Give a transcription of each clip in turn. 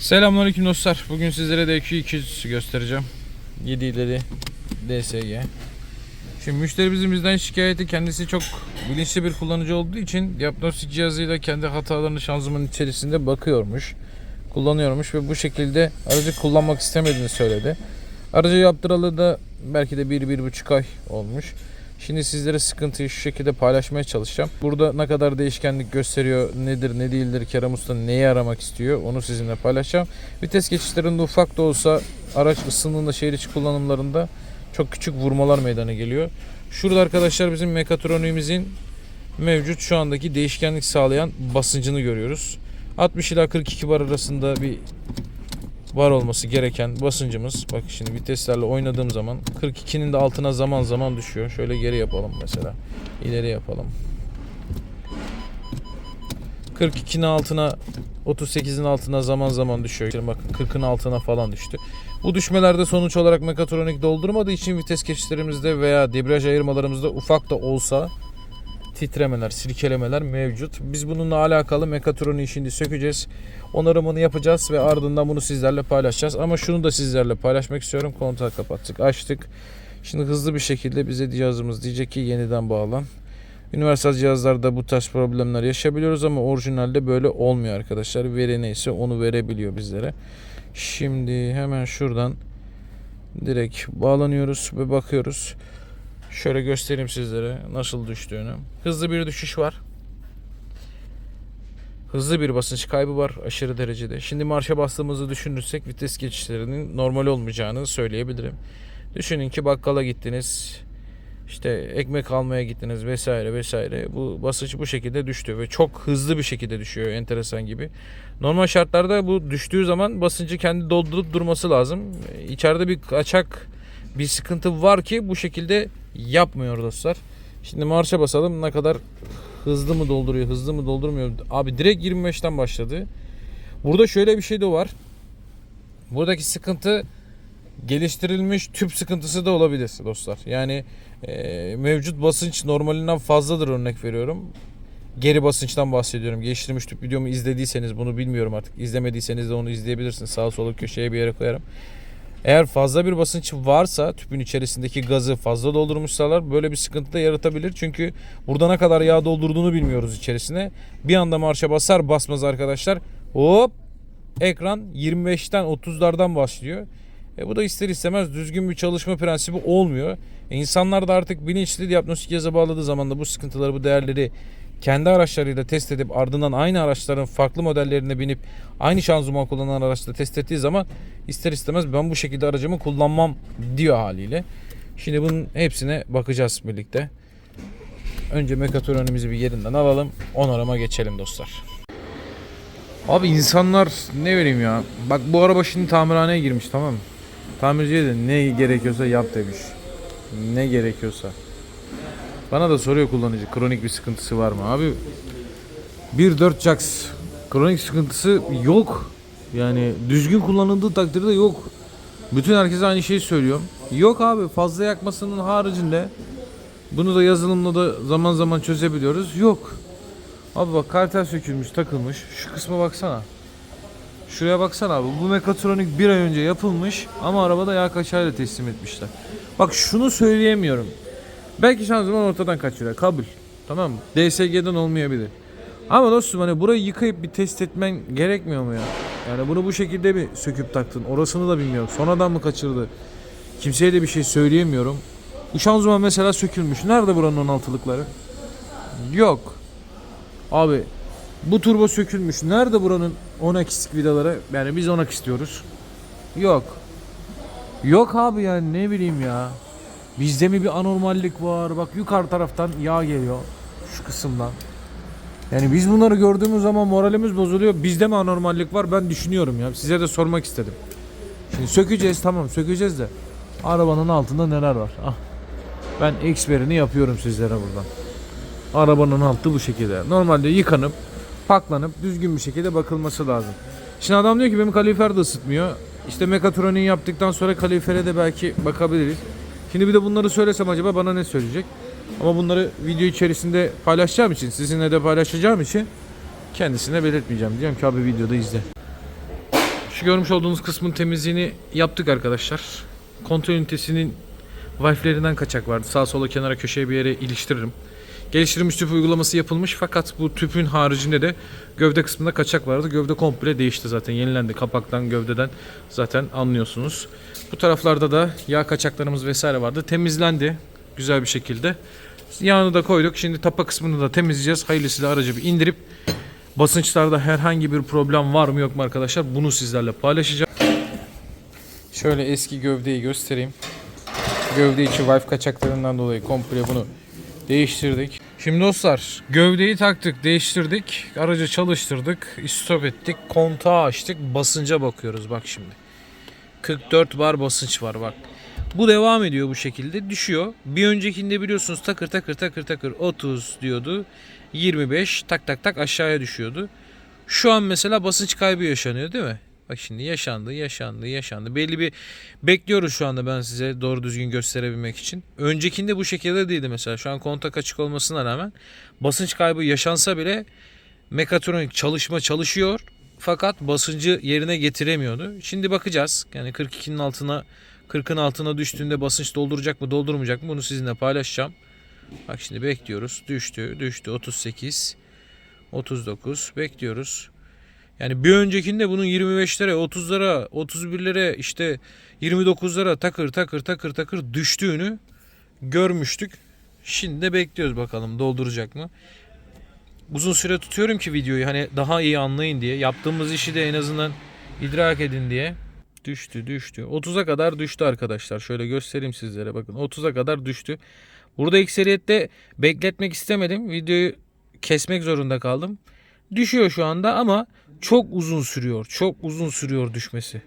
Selamünaleyküm dostlar. Bugün sizlere DQ200 göstereceğim. 7 ileri DSG. Şimdi müşterimizin bizden şikayeti kendisi çok bilinçli bir kullanıcı olduğu için diagnostik cihazıyla kendi hatalarını şanzımanın içerisinde bakıyormuş. Kullanıyormuş ve bu şekilde aracı kullanmak istemediğini söyledi. Aracı yaptıralı da belki de 1-1,5 ay olmuş. Şimdi sizlere sıkıntıyı şu şekilde paylaşmaya çalışacağım. Burada ne kadar değişkenlik gösteriyor, nedir ne değildir, Kerem Usta neyi aramak istiyor onu sizinle paylaşacağım. Vites geçişlerinde ufak da olsa araç ısındığında şehir içi kullanımlarında çok küçük vurmalar meydana geliyor. Şurada arkadaşlar bizim mekatroniğimizin mevcut şu andaki değişkenlik sağlayan basıncını görüyoruz. 60 ila 42 bar arasında bir var olması gereken basıncımız. Bak şimdi viteslerle oynadığım zaman 42'nin de altına zaman zaman düşüyor. Şöyle geri yapalım mesela. İleri yapalım. 42'nin altına 38'in altına zaman zaman düşüyor. Şimdi bakın 40'ın altına falan düştü. Bu düşmelerde sonuç olarak mekatronik doldurmadığı için vites geçişlerimizde veya debriyaj ayırmalarımızda ufak da olsa titremeler, silkelemeler mevcut. Biz bununla alakalı mekatroniği şimdi sökeceğiz. Onarımını yapacağız ve ardından bunu sizlerle paylaşacağız. Ama şunu da sizlerle paylaşmak istiyorum. Kontağı kapattık, açtık. Şimdi hızlı bir şekilde bize cihazımız diyecek ki yeniden bağlan. Universal cihazlarda bu tarz problemler yaşayabiliyoruz ama orijinalde böyle olmuyor arkadaşlar. Veri neyse onu verebiliyor bizlere. Şimdi hemen şuradan direkt bağlanıyoruz ve bakıyoruz. Şöyle göstereyim sizlere nasıl düştüğünü. Hızlı bir düşüş var. Hızlı bir basınç kaybı var aşırı derecede. Şimdi marşa bastığımızı düşünürsek vites geçişlerinin normal olmayacağını söyleyebilirim. Düşünün ki bakkala gittiniz. işte ekmek almaya gittiniz vesaire vesaire. Bu basınç bu şekilde düştü ve çok hızlı bir şekilde düşüyor enteresan gibi. Normal şartlarda bu düştüğü zaman basıncı kendi doldurup durması lazım. İçeride bir kaçak bir sıkıntı var ki bu şekilde yapmıyor dostlar. Şimdi marşa basalım ne kadar hızlı mı dolduruyor hızlı mı doldurmuyor. Abi direkt 25'ten başladı. Burada şöyle bir şey de var. Buradaki sıkıntı geliştirilmiş tüp sıkıntısı da olabilir dostlar. Yani e, mevcut basınç normalinden fazladır örnek veriyorum. Geri basınçtan bahsediyorum. Geliştirilmiş tüp videomu izlediyseniz bunu bilmiyorum artık. İzlemediyseniz de onu izleyebilirsiniz. Sağa sola köşeye bir yere koyarım. Eğer fazla bir basınç varsa tüpün içerisindeki gazı fazla doldurmuşsalar böyle bir sıkıntı da yaratabilir. Çünkü burada ne kadar yağ doldurduğunu bilmiyoruz içerisine. Bir anda marşa basar basmaz arkadaşlar. Hop ekran 25'ten 30'lardan başlıyor. E bu da ister istemez düzgün bir çalışma prensibi olmuyor. E insanlar da artık bilinçli diagnostik cihazı bağladığı zaman da bu sıkıntıları, bu değerleri kendi araçlarıyla test edip ardından aynı araçların farklı modellerine binip aynı şanzıman kullanan araçla test ettiği zaman ister istemez ben bu şekilde aracımı kullanmam diyor haliyle. Şimdi bunun hepsine bakacağız birlikte. Önce mekatronimizi bir yerinden alalım. Onarıma geçelim dostlar. Abi insanlar ne vereyim ya. Bak bu araba şimdi tamirhaneye girmiş tamam mı? Tamirciye de ne gerekiyorsa yap demiş. Ne gerekiyorsa. Bana da soruyor kullanıcı kronik bir sıkıntısı var mı? Abi 1.4 Jax kronik sıkıntısı yok. Yani düzgün kullanıldığı takdirde yok. Bütün herkes aynı şeyi söylüyor. Yok abi fazla yakmasının haricinde bunu da yazılımla da zaman zaman çözebiliyoruz. Yok. Abi bak kartel sökülmüş, takılmış. Şu kısma baksana. Şuraya baksana abi. Bu mekatronik bir ay önce yapılmış ama arabada yağ kaçağıyla teslim etmişler. Bak şunu söyleyemiyorum. Belki şanzıman ortadan kaçırıyor. Kabul. Tamam mı? DSG'den olmayabilir. Ama dostum hani burayı yıkayıp bir test etmen gerekmiyor mu ya? Yani bunu bu şekilde mi söküp taktın? Orasını da bilmiyorum. Sonradan mı kaçırdı? Kimseye de bir şey söyleyemiyorum. Bu şanzıman mesela sökülmüş. Nerede buranın 16'lıkları? Yok. Abi bu turbo sökülmüş. Nerede buranın 10 akislik vidaları? Yani biz 10 istiyoruz. Yok. Yok abi yani ne bileyim ya. Bizde mi bir anormallik var? Bak yukarı taraftan yağ geliyor. Şu kısımdan. Yani biz bunları gördüğümüz zaman moralimiz bozuluyor. Bizde mi anormallik var? Ben düşünüyorum ya. Size de sormak istedim. Şimdi sökeceğiz tamam sökeceğiz de. Arabanın altında neler var? Ah. Ben eksperini yapıyorum sizlere buradan. Arabanın altı bu şekilde. Normalde yıkanıp, paklanıp düzgün bir şekilde bakılması lazım. Şimdi adam diyor ki benim kalifer de ısıtmıyor. İşte mekatroniği yaptıktan sonra kalifere de belki bakabiliriz. Şimdi bir de bunları söylesem acaba bana ne söyleyecek? Ama bunları video içerisinde paylaşacağım için, sizinle de paylaşacağım için kendisine belirtmeyeceğim. Diyorum ki abi videoda izle. Şu görmüş olduğunuz kısmın temizliğini yaptık arkadaşlar. Kontrol ünitesinin valflerinden kaçak vardı. Sağ sola kenara köşeye bir yere iliştiririm. Geliştirilmiş tüp uygulaması yapılmış fakat bu tüpün haricinde de gövde kısmında kaçak vardı. Gövde komple değişti zaten. Yenilendi. Kapaktan, gövdeden zaten anlıyorsunuz. Bu taraflarda da yağ kaçaklarımız vesaire vardı. Temizlendi güzel bir şekilde. Yağını da koyduk. Şimdi tapa kısmını da temizleyeceğiz. Hayırlısıyla aracı bir indirip basınçlarda herhangi bir problem var mı yok mu arkadaşlar bunu sizlerle paylaşacağım. Şöyle eski gövdeyi göstereyim. Gövde içi valve kaçaklarından dolayı komple bunu değiştirdik. Şimdi dostlar gövdeyi taktık değiştirdik. Aracı çalıştırdık. Stop ettik. Kontağı açtık. Basınca bakıyoruz bak şimdi. 44 bar basınç var bak. Bu devam ediyor bu şekilde düşüyor. Bir öncekinde biliyorsunuz takır takır takır takır 30 diyordu. 25 tak tak tak aşağıya düşüyordu. Şu an mesela basınç kaybı yaşanıyor değil mi? Bak şimdi yaşandı, yaşandı, yaşandı. Belli bir bekliyoruz şu anda ben size doğru düzgün gösterebilmek için. Öncekinde bu şekilde değildi mesela. Şu an kontak açık olmasına rağmen basınç kaybı yaşansa bile mekatronik çalışma çalışıyor. Fakat basıncı yerine getiremiyordu. Şimdi bakacağız. Yani 42'nin altına 40'ın altına düştüğünde basınç dolduracak mı doldurmayacak mı bunu sizinle paylaşacağım. Bak şimdi bekliyoruz. Düştü, düştü. 38, 39 bekliyoruz. Yani bir öncekinde bunun 25'lere, 30'lara, 31'lere işte 29'lara takır takır takır takır düştüğünü görmüştük. Şimdi de bekliyoruz bakalım dolduracak mı. Uzun süre tutuyorum ki videoyu hani daha iyi anlayın diye. Yaptığımız işi de en azından idrak edin diye. Düştü düştü. 30'a kadar düştü arkadaşlar. Şöyle göstereyim sizlere bakın. 30'a kadar düştü. Burada ekseriyette bekletmek istemedim. Videoyu kesmek zorunda kaldım. Düşüyor şu anda ama çok uzun sürüyor. Çok uzun sürüyor düşmesi.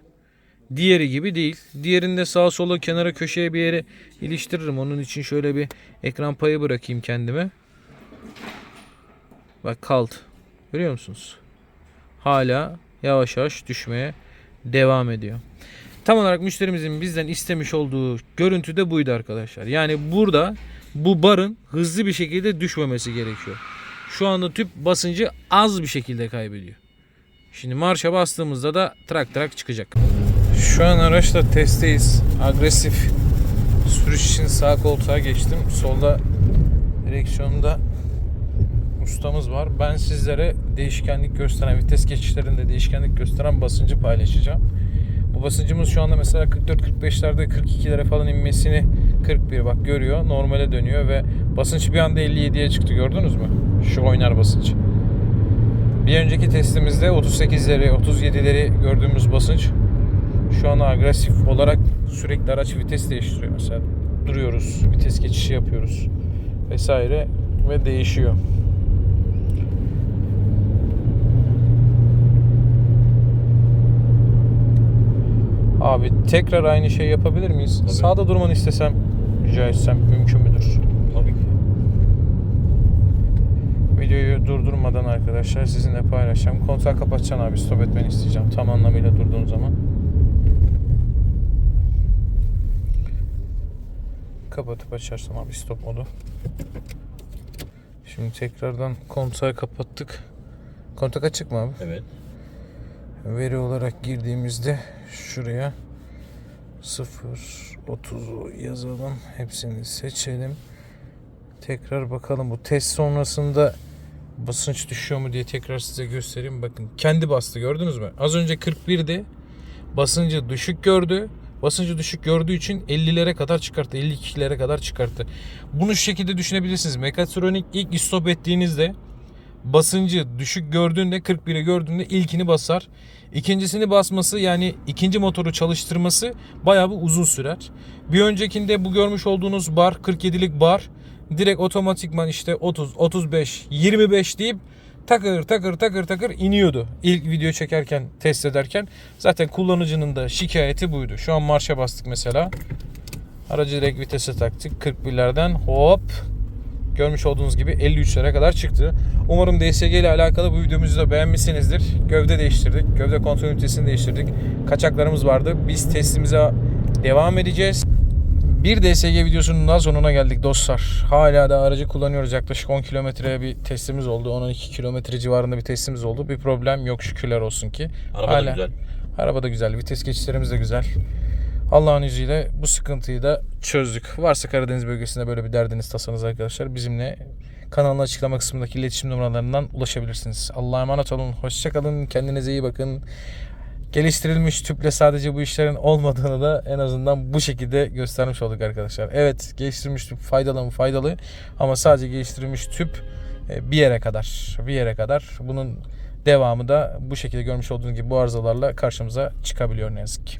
Diğeri gibi değil. Diğerinde sağa sola kenara köşeye bir yere iliştiririm. Onun için şöyle bir ekran payı bırakayım kendime. Bak kaldı. Görüyor musunuz? Hala yavaş yavaş düşmeye devam ediyor. Tam olarak müşterimizin bizden istemiş olduğu görüntü de buydu arkadaşlar. Yani burada bu barın hızlı bir şekilde düşmemesi gerekiyor. Şu anda tüp basıncı az bir şekilde kaybediyor. Şimdi marşa bastığımızda da trak trak çıkacak. Şu an araçla testteyiz. Agresif sürüş için sağ koltuğa geçtim. Solda direksiyonda ustamız var. Ben sizlere değişkenlik gösteren, vites geçişlerinde değişkenlik gösteren basıncı paylaşacağım. Bu basıncımız şu anda mesela 44-45'lerde 42'lere falan inmesini 41 bak görüyor. Normale dönüyor ve basınç bir anda 57'ye çıktı gördünüz mü? Şu oynar basınç. Bir önceki testimizde 38'leri, 37'leri gördüğümüz basınç şu an agresif olarak sürekli araç vites değiştiriyor. Mesela duruyoruz, vites geçişi yapıyoruz vesaire ve değişiyor. Abi tekrar aynı şey yapabilir miyiz? Tabii. Sağda durmanı istesem, rica etsem mümkün müdür? Tabii ki. Videoyu durdurmadan arkadaşlar sizinle paylaşacağım. Kontağı kapatacaksın abi stop etmeni isteyeceğim. Tam anlamıyla durduğun zaman. Kapatıp açarsam abi stop modu. Şimdi tekrardan kontağı kapattık. Kontak açık mı abi? Evet. Veri olarak girdiğimizde şuraya 0 30'u yazalım. Hepsini seçelim. Tekrar bakalım bu test sonrasında basınç düşüyor mu diye tekrar size göstereyim. Bakın kendi bastı gördünüz mü? Az önce 41'di. Basıncı düşük gördü. Basıncı düşük gördüğü için 50'lere kadar çıkarttı. 52'lere kadar çıkarttı. Bunu şu şekilde düşünebilirsiniz. Mekatronik ilk stop ettiğinizde basıncı düşük gördüğünde 41'i gördüğünde ilkini basar. İkincisini basması yani ikinci motoru çalıştırması bayağı bir uzun sürer. Bir öncekinde bu görmüş olduğunuz bar 47'lik bar direkt otomatikman işte 30, 35, 25 deyip takır takır takır takır iniyordu. İlk video çekerken test ederken zaten kullanıcının da şikayeti buydu. Şu an marşa bastık mesela. Aracı direkt vitese taktık. 41'lerden hop Görmüş olduğunuz gibi 53'lere kadar çıktı. Umarım DSG ile alakalı bu videomuzu da beğenmişsinizdir. Gövde değiştirdik. Gövde kontrol ünitesini değiştirdik. Kaçaklarımız vardı. Biz testimize devam edeceğiz. Bir DSG videosunun daha sonuna geldik dostlar. Hala da aracı kullanıyoruz. Yaklaşık 10 kilometreye bir testimiz oldu. 12 kilometre civarında bir testimiz oldu. Bir problem yok şükürler olsun ki. Araba da Hala- güzel. Araba da güzel, vites geçişlerimiz de güzel. Allah'ın izniyle bu sıkıntıyı da çözdük. Varsa Karadeniz bölgesinde böyle bir derdiniz tasanız arkadaşlar bizimle kanalın açıklama kısmındaki iletişim numaralarından ulaşabilirsiniz. Allah'a emanet olun. Hoşçakalın. Kendinize iyi bakın. Geliştirilmiş tüple sadece bu işlerin olmadığını da en azından bu şekilde göstermiş olduk arkadaşlar. Evet geliştirilmiş tüp faydalı mı faydalı ama sadece geliştirilmiş tüp e, bir yere kadar bir yere kadar bunun devamı da bu şekilde görmüş olduğunuz gibi bu arızalarla karşımıza çıkabiliyor ne yazık ki.